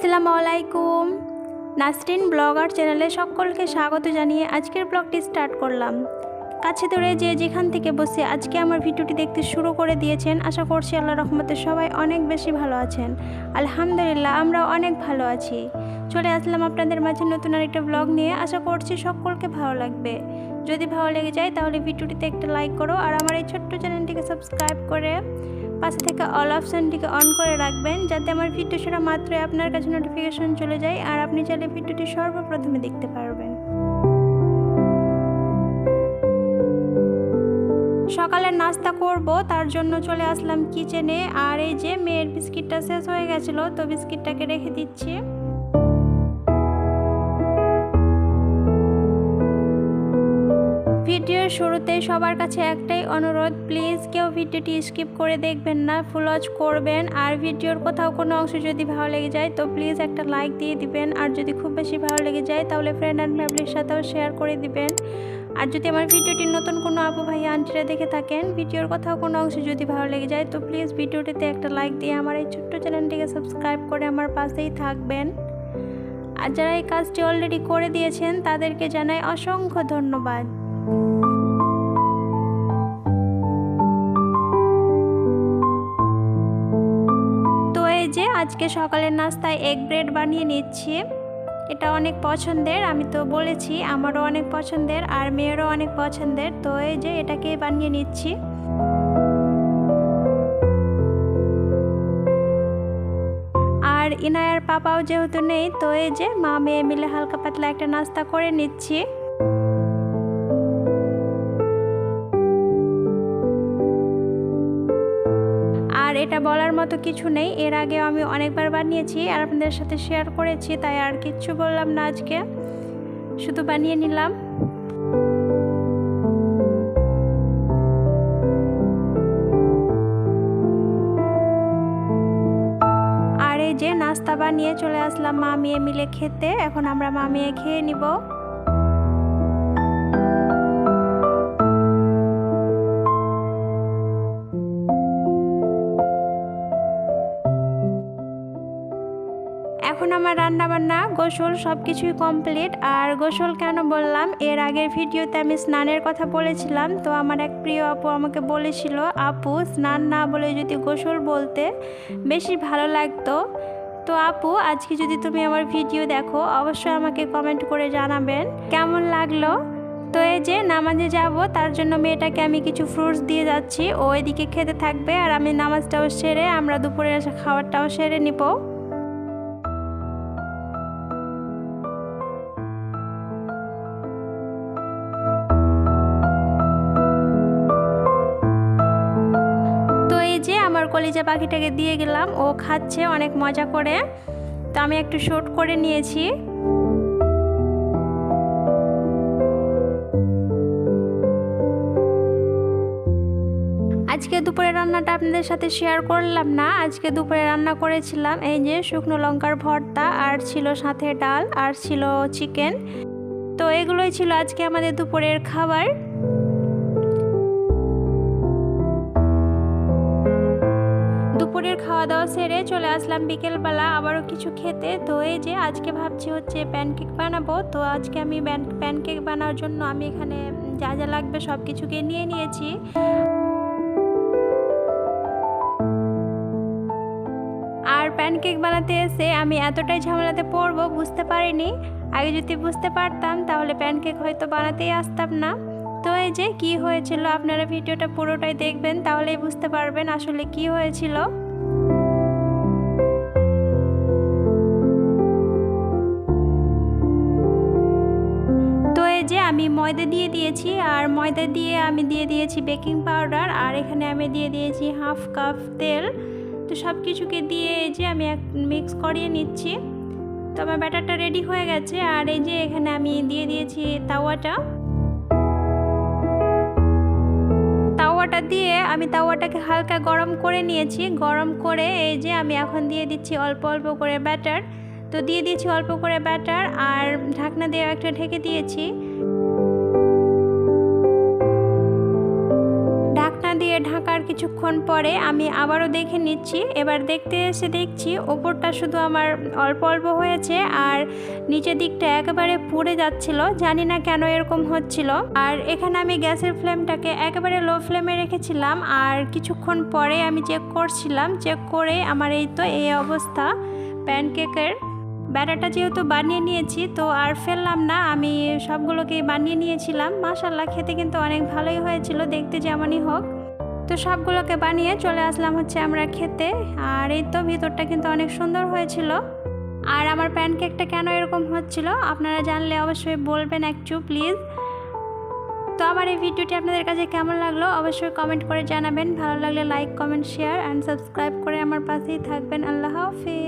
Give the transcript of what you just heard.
আসসালামু আলাইকুম। নাসরিন ব্লগার চ্যানেলে সকলকে স্বাগত জানিয়ে আজকের ব্লগটি স্টার্ট করলাম। কাছে ধরে যে যেখান থেকে বসে আজকে আমার ভিডিওটি দেখতে শুরু করে দিয়েছেন, আশা করছি আল্লাহ রহমতে সবাই অনেক বেশি ভালো আছেন। আলহামদুলিল্লাহ আমরা অনেক ভালো আছি। চলে আসলাম আপনাদের মাঝে নতুন আরেকটা ব্লগ নিয়ে। আশা করছি সকলকে ভালো লাগবে। যদি ভালো লেগে যায় তাহলে ভিডিওটিতে একটা লাইক করো আর আমার এই ছোট্ট চ্যানেলটিকে সাবস্ক্রাইব করে পাশে থেকে অল অপশানটিকে অন করে রাখবেন, যাতে আমার ভিডিও ছাড়া মাত্রই আপনার কাছে নোটিফিকেশন চলে যায়, আর আপনি চাইলে ভিডিওটি সর্বপ্রথমে দেখতে পারবেন। সকালে নাস্তা করব, তার জন্য চলে আসলাম কিচেনে আর এই যে মেয়ের বিস্কিটটা শেষ হয়ে গেছিল, তো বিস্কিটটাকে রেখে দিচ্ছি। শুরুতে সবার কাছে একটাই অনুরোধ প্লিজ কেউ ভিডিওটি স্কিপ করে দেখবেন না ফুল ওয়াচ করবেন। আর ভিডিওর কোথাও কোনো অংশ যদি ভালো লেগে যায়, তো প্লিজ একটা লাইক দিয়ে দিবেন। আর যদি খুব বেশি ভালো লেগে যায়, তাহলে ফ্রেন্ড অ্যান্ড ফ্যামিলির সাথেও শেয়ার করে দিবেন। আর যদি আমার ভিডিওটি নতুন কোনো আপু ভাই আন্টিরা দেখে থাকেন, ভিডিওর কোথাও কোনো অংশ যদি ভালো লেগে যায়, তো প্লিজ ভিডিওটিতে একটা লাইক দিয়ে আমার এই ছোট্ট চ্যানেলটিকে সাবস্ক্রাইব করে আমার পাশেই থাকবেন। আর যারা এই কাজটি অলরেডি করে দিয়েছেন, তাদেরকে জানাই অসংখ্য ধন্যবাদ। আজকে সকালের নাস্তায় এগ ব্রেড বানিয়ে নিচ্ছি। এটা অনেক পছন্দের, আমি তো বলেছি, আমারও অনেক পছন্দের, আর মেয়েরও অনেক পছন্দের, তো এই যে এটাকে বানিয়ে নিচ্ছি। আর ইনায়ার পাপাও যেহেতু নেই, তো এই যে মা মেয়ে মিলে হালকা পাতলা একটা নাস্তা করে নিচ্ছি। এটা বলার মতো কিছু নেই। এর আগেও আমি অনেকবার বানিয়েছি আর আপনাদের সাথে শেয়ার করেছি, তাই আর কিচ্ছু বললাম না আজকে। শুধু বানিয়ে নিলাম। আর এই যে নাস্তা বানিয়ে চলে আসলাম মা মেয়ে মিলে খেতে। এখন আমরা মা মেয়ে খেয়ে নিব। এখন আমার রান্না বান্না গোসল সব কিছুই কমপ্লিট, আর গোসল কেন বললাম? এর আগের ভিডিওতে আমি স্নানের কথা বলেছিলাম, তো আমার এক প্রিয় আপু আমাকে বলেছিল, আপু, স্নান না বলে যদি গোসল বলতে বেশি ভালো লাগতো। তো আপু, আজকে যদি তুমি আমার ভিডিও দেখো, অবশ্যই আমাকে কমেন্ট করে জানাবেন, কেমন লাগল? তো এই যে নামাজে যাব, তার জন্য মেয়েটাকে আমি কিছু ফ্রুটস দিয়ে যাচ্ছি, ও এদিকে খেতে থাকবে, আর আমি নামাজটাও সেরে আমরা দুপুরে খাবারটাও সেরে নিব। তো এই যে আমার কলিজা পাখিটাকে দিয়ে গেলাম, ও খাচ্ছে, অনেক মজা করে। তো আমি একটু শ্যুট করে নিয়েছি। আজকে দুপুরে রান্নাটা আপনাদের সাথে শেয়ার করলাম না, আজকে দুপুরে রান্না করেছিলাম এই যে শুকনো লঙ্কার ভর্তা, আর ছিল সাথে ডাল, আর ছিল চিকেন তো এগুলোই ছিল আজকে আমাদের দুপুরের খাবার। দুপুরের খাওয়া দাওয়া সেরে চলে আসলাম বিকেলবেলা। আবারও কিছু খেতে তো এই যে আজকে ভাবছি হচ্ছে প্যানকেক বানাবো। তো আজকে আমি প্যানকেক বানানোর জন্য আমি এখানে যা যা লাগবে সব কিছুকে নিয়ে নিয়েছি। আর প্যানকেক বানাতে এসে আমি এতটাই ঝামেলাতে পড়ব, বুঝতে পারিনি। আগে যদি বুঝতে পারতাম, তাহলে প্যানকেক হয়তো বানাতেই আসতাম না। তো এই যে কি হয়েছিল? আপনারা ভিডিওটা পুরোটাই দেখবেন, তাহলেই বুঝতে পারবেন আসলে কি হয়েছিল। যে আমি ময়দা দিয়ে দিয়েছি, আর ময়দা দিয়ে আমি দিয়ে দিয়েছি বেকিং পাউডার, আর এখানে আমি দিয়ে দিয়েছি হাফ কাপ তেল। তো সব কিছুকে দিয়ে এই যে আমি এক মিক্স করিয়ে নিচ্ছি। তো আমার ব্যাটারটা রেডি হয়ে গেছে, আর এই যে এখানে আমি দিয়ে দিয়েছি তাওয়াটা। তাওয়াটা দিয়ে আমি তাওয়াটাকে হালকা গরম করে নিয়েছি। গরম করে এই যে আমি এখন দিয়ে দিচ্ছি অল্প অল্প করে ব্যাটার। তো দিয়ে দিয়েছি অল্প করে ব্যাটার আর ঢাকনা দিয়ে একটা ঢেকে দিয়েছি। কিছুক্ষণ পরে আমি আবারও দেখে নিচ্ছি। এবার দেখতে এসে দেখছি ওপরটা শুধু আমার অল্প অল্প হয়েছে আর নিচের দিকটা একেবারে পুড়ে যাচ্ছিল। জানি না কেন এরকম হচ্ছিল। আর এখানে আমি গ্যাসের ফ্লেমটাকে একেবারে লো ফ্লেমে রেখেছিলাম আর কিছুক্ষণ পরে আমি চেক করছিলাম। চেক করে আমার এই তো এই অবস্থা প্যানকেকের। ব্যাটাটা যেহেতু বানিয়ে নিয়েছি তো আর ফেললাম না, আমি সবগুলোকে বানিয়ে নিয়েছিলাম। মাসাল্লাহ খেতে কিন্তু অনেক ভালোই হয়েছিল, দেখতে যেমনই হোক। তো সবগুলোকে বানিয়ে চলে আসলাম হচ্ছে আমরা খেতে। আর এই তো ভিতরটা কিন্তু অনেক সুন্দর হয়েছিল। আর আমার প্যানকেকটা কেন এরকম হচ্ছিল আপনারা জানলে অবশ্যই বলবেন একটু, প্লিজ। তো আমার এই ভিডিওটি আপনাদের কাছে কেমন লাগল অবশ্যই কমেন্ট করে জানাবেন। ভালো লাগলে like, comment, share and subscribe করে আমার পাশেই থাকবেন। আল্লাহ হাফিজ।